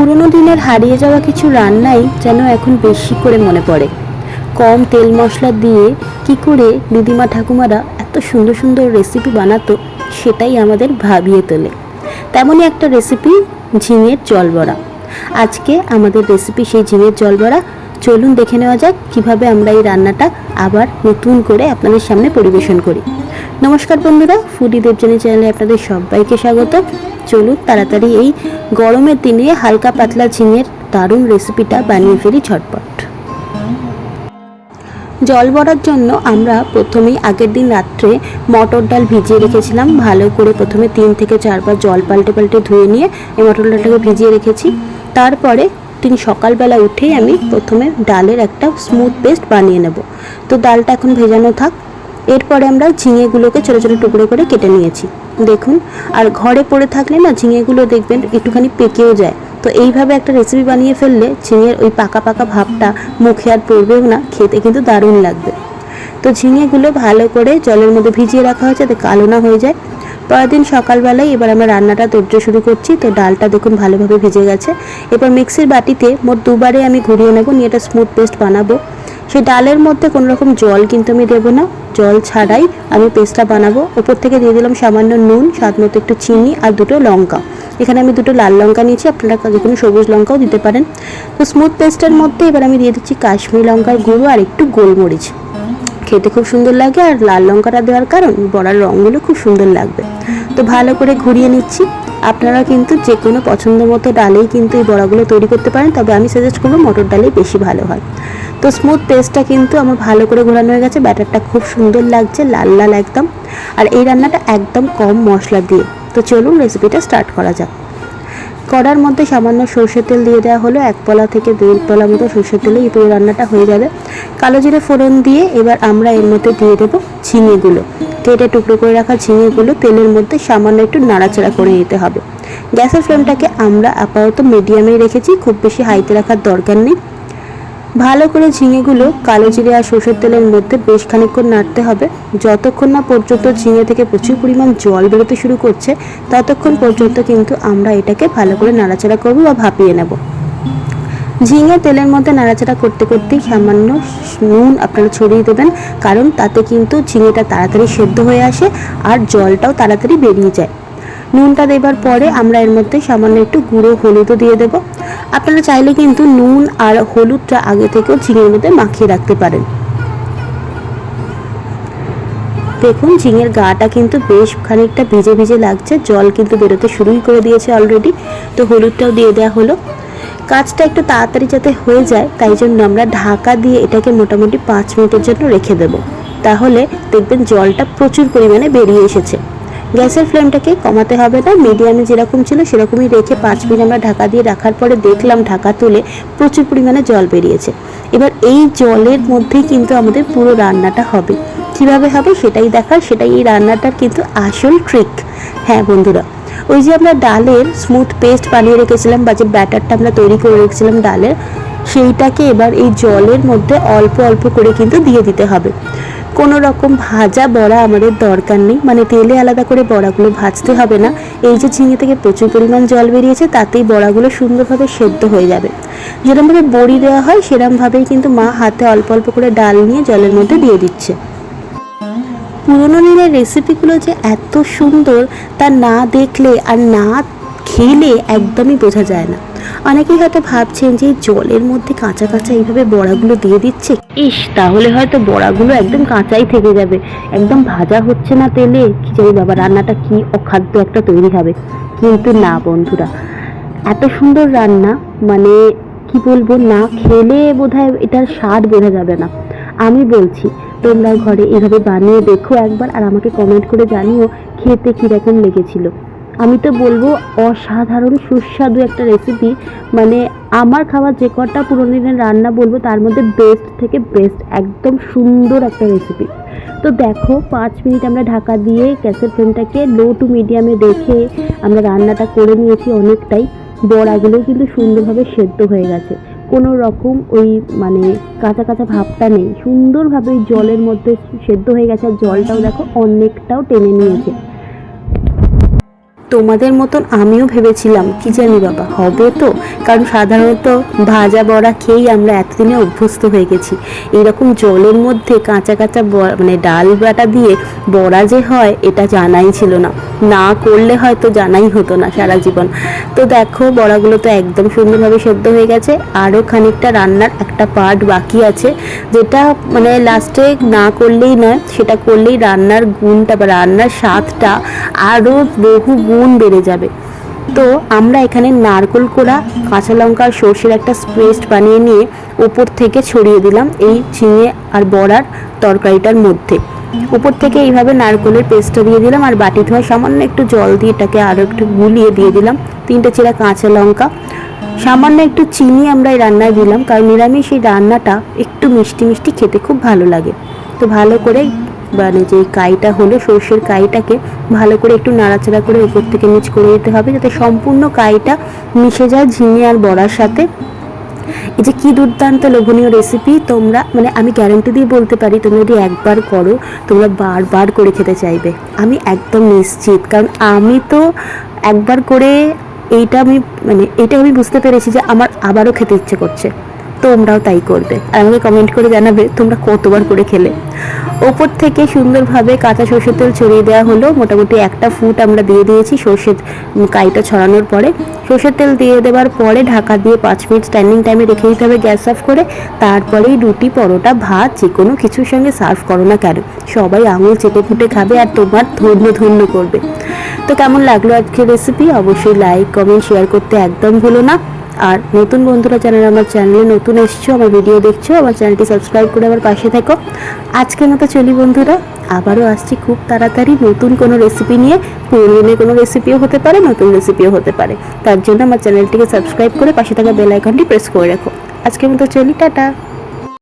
পুরনো দিনের হারিয়ে যাওয়া কিছু রান্নাই যেন এখন বেশি করে মনে পড়ে। কম তেল মশলা দিয়ে কি করে দিদিমা ঠাকুমারা এত সুন্দর সুন্দর রেসিপি বানাতো সেটাই আমাদের ভাবিয়ে তোলে। তেমনই একটা রেসিপি ঝিঙের জল বড়া আজকে আমাদের রেসিপি সেই ঝিঙের জল বড়া চলুন দেখে নেওয়া যাক কীভাবে আমরা এই রান্নাটা আবার নতুন করে আপনাদের সামনে পরিবেশন করি। নমস্কার বন্ধুরা ফুডি দেবজানি চ্যানেলে আপনাদের সবাইকে স্বাগত। চলুন তাড়াতাড়ি এই গরমের দিনে হালকা পাতলা ঝিঙের দারুণ রেসিপিটা বানিয়ে ফেলি ঝটপট। জল বড়ার জন্য আমরা প্রথমেই আগের দিন রাত্রে মটর ডাল ভিজিয়ে রেখেছিলাম। ভালো করে প্রথমে তিন থেকে চারবার জল পাল্টে পাল্টে ধুয়ে নিয়ে এই মটর ডালটাকে ভিজিয়ে রেখেছি। তারপরে দিন সকালবেলা উঠেই আমি প্রথমে ডালের একটা স্মুথ পেস্ট বানিয়ে নেব। তো ডালটা এখন ভেজানো থাক। এরপরে আমরা ঝিঙেগুলোকে ছোটো ছোটো টুকরো করে কেটে নিয়েছি। দেখুন, আর ঘরে পড়ে থাকলে না ঝিঙেগুলো দেখবেন একটুখানি পেকেও যায়। তো এইভাবে একটা রেসিপি বানিয়ে ফেললে ঝিঙের ওই পাকা পাকা ভাবটা মুখে আর পড়বেও না, খেতে কিন্তু দারুণ লাগবে। তো ঝিঙেগুলো ভালো করে জলের মধ্যে ভিজিয়ে রাখা হয়েছে, যাতে কালো না হয়ে যায়। পরের দিন সকালবেলায় এবার আমরা রান্নাটা তর্জ শুরু করছি। তো ডালটা দেখুন ভালোভাবে ভিজে গেছে। এবার মিক্সির বাটিতে মোট দুবারে আমি ঘুরিয়ে নেব, নিয়ে একটা স্মুথ পেস্ট বানাবো। সেই ডালের মধ্যে কোনো রকম জল কিন্তু আমি দেবো না। জল ছাড়াই আমি পেস্টটা বানাবো। ওপর থেকে দিয়ে দিলাম সামান্য নুন, স্বাদ মতো একটু চিনি আর দুটো লঙ্কা। এখানে আমি দুটো লাল লঙ্কা নিয়েছি, আপনারা যে কোনো সবুজ লঙ্কাও দিতে পারেন। তো স্মুথ পেস্টের মধ্যে এবার আমি দিয়ে দিচ্ছি কাশ্মীরি লঙ্কার গুঁড়ো আর একটু গোলমরিচ। খেতে খুব সুন্দর লাগে আর লাল লঙ্কাটা দেওয়ার কারণ বড়ার রঙগুলো খুব সুন্দর লাগবে। তো ভালো করে ঘুরিয়ে নিচ্ছি। আপনারা কিন্তু যে কোনো পছন্দ মতো ডালেই কিন্তু এই বড়াগুলো তৈরি করতে পারেন, তবে আমি সাজেস্ট করব মটর ডালেই বেশি ভালো হয়। তো স্মুথ পেস্টটা কিন্তু আমার ভালো করে ঘোরানো হয়ে গেছে ব্যাটারটা খুব সুন্দর লাগছে, লাল লাল একদম। আর এই রান্নাটা একদম কম মশলা দিয়ে। তো চলুন রেসিপিটা স্টার্ট করা যাক। কড়ার মধ্যে সামান্য সর্ষের তেল দিয়ে দেওয়া হলো, এক পলা থেকে দেড় পলা মতো সর্ষের তেলে এই পুরো রান্নাটা হয়ে যাবে। কালো জিরে ফোড়ন দিয়ে এবার আমরা এর মধ্যে দিয়ে দেবো ঝিঙেগুলো। কেটে টুকরো করে রাখা ঝিঙেগুলো তেলের মধ্যে সামান্য একটু নাড়াচাড়া করে নিতে হবে। গ্যাসের ফ্লেমটাকে আমরা আপাতত মিডিয়ামেই রেখেছি, খুব বেশি হাইতে রাখার দরকার নেই। ভালো করে ঝিঙেগুলো কালো জিরে আর সর্ষের তেলের মধ্যে বেশ খানিকক্ষণ নাড়তে হবে। যতক্ষণ না পর্যন্ত ঝিঙে থেকে প্রচুর পরিমাণ জল বেরোতে শুরু করছে, ততক্ষণ পর্যন্ত কিন্তু আমরা এটাকে ভালো করে নাড়াচাড়া করব বা ভাপিয়ে নেব। ঝিঙে তেলের মধ্যে নাড়াচাড়া করতে করতেই সামান্য নুন আপনারা ছড়িয়ে দেবেন, কারণ তাতে কিন্তু ঝিঙেটা তাড়াতাড়ি সেদ্ধ হয়ে আসে আর জলটাও তাড়াতাড়ি বেরিয়ে যায়। নুনটা দেবার পরে আমরা এর মধ্যে সামান্য একটু গুঁড়ো হলুদও দিয়ে দেবো। আপনারা চাইলে কিন্তু নুন আর হলুদটা আগে থেকেও ঝিঙের মধ্যে মাখিয়ে রাখতে পারেন। দেখুন, ঝিঙের গাটা কিন্তু বেশ খানিকটা ভিজে ভিজে লাগছে, জল কিন্তু বেরোতে শুরুই করে দিয়েছে অলরেডি তো হলুদটাও দিয়ে দেওয়া হলো। কাজটা একটু তাড়াতাড়ি যাতে হয়ে যায়, তাই জন্য আমরা ঢাকা দিয়ে এটাকে মোটামুটি পাঁচ মিনিটের জন্য রেখে দেবো। তাহলে দেখবেন জলটা প্রচুর পরিমাণে বেরিয়ে এসেছে। গ্যাসের ফ্লেমটাকে কমাতে হবে না, মিডিয়ামে যেরকম ছিল সেরকমই রেখে পাঁচ মিনিট আমরা ঢাকা দিয়ে রাখার পরে দেখলাম ঢাকা তুলে প্রচুর পরিমাণে জল বেরিয়েছে। এবার এই জলের মধ্যেই কিন্তু আমাদের পুরো রান্নাটা হবে। কীভাবে হবে সেটাই দেখার, সেটাই এই রান্নাটার কিন্তু আসল ট্রিক হ্যাঁ বন্ধুরা ওই যে আমরা ডালের স্মুথ পেস্ট বানিয়ে রেখেছিলাম, বা যে ব্যাটারটা আমরা তৈরি করে রেখেছিলাম ডালের, সেইটাকে এবার এই জলের মধ্যে অল্প অল্প করে কিন্তু দিয়ে দিতে হবে। কোনো রকম ভাজা বড়া আমাদের দরকার নেই মানে তেলে আলাদা করে বড়াগুলো ভাজতে হবে না। এই যে ঝিঙে থেকে প্রচুর পরিমাণ জল বেরিয়েছে, তাতেই বড়াগুলো সুন্দরভাবে সেদ্ধ হয়ে যাবে। যেরকমভাবে বড়ি দেওয়া হয় সেরকমভাবেই কিন্তু মা হাতে অল্প অল্প করে ডাল নিয়ে জলের মধ্যে দিয়ে দিচ্ছে। পুরোনো দিনের রেসিপিগুলো যে এত সুন্দর, তা না দেখলে আর না খেলে একদমই বোঝা যায় না। অনেকেই হয়তো ভাবছেন যে জলের মধ্যে কাঁচা কাঁচা এইভাবে বড়াগুলো দিয়ে দিচ্ছে। ইস, তাহলে হয়তো বড়াগুলো একদম কাঁচাই থেকে যাবে। একদম ভাজা হচ্ছে না তেলে। কি জানি বাবা, রান্নাটা কি অখাদ্য একটা তৈরি হবে। কিন্তু না বন্ধুরা, এত সুন্দর রান্না মানে কি বলব, না খেলে বোধহয় এটার স্বাদ বোঝা যাবে না। আমি বলছি তোমরা ঘরে এভাবে বানিয়ে দেখো একবার আর আমাকে কমেন্ট করে জানিও খেতে কীরকম লেগেছিল। আমি তো বলব অসাধারণ সুস্বাদু একটা রেসিপি মানে আমার খাওয়া যে কটা পুরোনো দিনের রান্না বলব তার মধ্যে বেস্ট থেকে বেস্ট একদম সুন্দর একটা রেসিপি তো দেখো পাঁচ মিনিট আমরা ঢাকা দিয়ে গ্যাসের ফ্লেমটাকে লো টু মিডিয়ামে রেখে আমরা রান্নাটা করে নিয়েছি অনেকটাই। বড়াগুলো কিন্তু সুন্দরভাবে সেদ্ধ হয়ে গেছে। কোনো রকম ওই মানে কাঁচা কাঁচা ভাবটা নেই। সুন্দরভাবে জলের মধ্যে সেদ্ধ হয়ে গেছে আর জলটাও দেখো অনেকটাও টেনে নিয়েছে। তোমাদের মতন আমিও ভেবেছিলাম, কি জানি বাবা, হবে তো? কারণ সাধারণত ভাজা বড়া খেয়েই আমরা এতদিনে অভ্যস্ত হয়ে গেছি। এরকম জলের মধ্যে কাঁচা কাঁচা মানে ডাল বাটা দিয়ে বড়া যে হয়, এটা জানাই ছিল না। না করলে হয়তো জানাই হতো না সারা জীবন। তো দেখো, বড়াগুলো তো একদম সুন্দরভাবে সেদ্ধ হয়ে গেছে। আরও খানিকটা রান্নার একটা পার্ট বাকি আছে, যেটা মানে লাস্টে না করলেই নয়, সেটা করলেই রান্নার গুণটা বা রান্নার স্বাদটা আরও বহু গুণ বেড়ে যাবে। তো আমরা এখানে নারকোল কোড়া, কাঁচা লঙ্কা আর সর্ষের একটা পেস্ট বানিয়ে নিয়ে উপর থেকে ছড়িয়ে দিলাম এই ঝিঙে আর বড়ার তরকারিটার মধ্যে। উপর থেকে এইভাবে নারকোলের পেস্টটা দিয়ে দিলাম আর বাটি ধোয়া সামান্য একটু জল দিয়ে এটাকে আরও একটু গুলিয়ে দিয়ে দিলাম। তিনটে চেরা কাঁচা লঙ্কা। সামান্য একটু চিনি আমরা এই রান্নায় দিলাম, কারণ নিরামিষ এই রান্নাটা একটু মিষ্টি মিষ্টি খেতে খুব ভালো লাগে। তো ভালো করে মানে যে কাইটা হলো সর্ষের কাইটাকে ভালো করে একটু নাড়াচাড়া করে উপর থেকে নিচ করে দিতে হবে যাতে সম্পূর্ণ কাইটা মিশে যায় ঝিঙে আর বড়ার সাথে। এই যে কি দুর্দান্ত লোভনীয় রেসিপি তোমরা মানে আমি গ্যারান্টি দিয়ে বলতে পারি, তোমরা যদি একবার করো, তোমরা বারবার করে খেতে চাইবে। আমি একদম নিশ্চিত, কারণ আমি তো একবার করে এইটা আমি মানে এটা আমি বুঝতে পেরেছি যে আমার আবারও খেতে ইচ্ছে করছে। তোমরাও তাই করবে। আর আমাকে কমেন্ট করে জানাবে, তোমরা কতবার করে খেলে। ওপর থেকে সুন্দরভাবে কাঁচা সর্ষের তেল ছড়িয়ে দেওয়া হলো। মোটামুটি একটা ফুট আমরা দিয়ে দিয়েছি সর্ষের কাইটা ছড়ানোর পরে। সর্ষের তেল দিয়ে দেওয়ার পরে ঢাকা দিয়ে পাঁচ মিনিট স্ট্যান্ডিং টাইমে রেখে দিতে হবে গ্যাস অফ করে। তারপরেই রুটি, পরোটা, ভাত, যে কোনো কিছুর সঙ্গে সার্ভ করো না কেন। সবাই আঙুল চেটে ফুটে খাবে আর তোমার ধন্য ধন্য করবে। তো কেমন লাগল আজকের রেসিপি অবশ্যই লাইক কমেন্ট শেয়ার করতে একদম ভুলো না। আর নতুন বন্ধুরা যারা আমার চ্যানেলে নতুন এসছো, আমার ভিডিও দেখছ, আমার চ্যানেলটি সাবস্ক্রাইব করে আমার পাশে থেকো। আজকের মতো চলি বন্ধুরা। আবারও আসছি খুব তাড়াতাড়ি নতুন কোনো রেসিপি নিয়ে। পুরোনো কোনো রেসিপিও হতে পারে, নতুন রেসিপিও হতে পারে। তার জন্য আমার চ্যানেলটিকে সাবস্ক্রাইব করে পাশে থাকা বেল আইকনটি প্রেস করে রাখো। আজকের মতো চলি, টাটা।